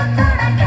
കണ്ണു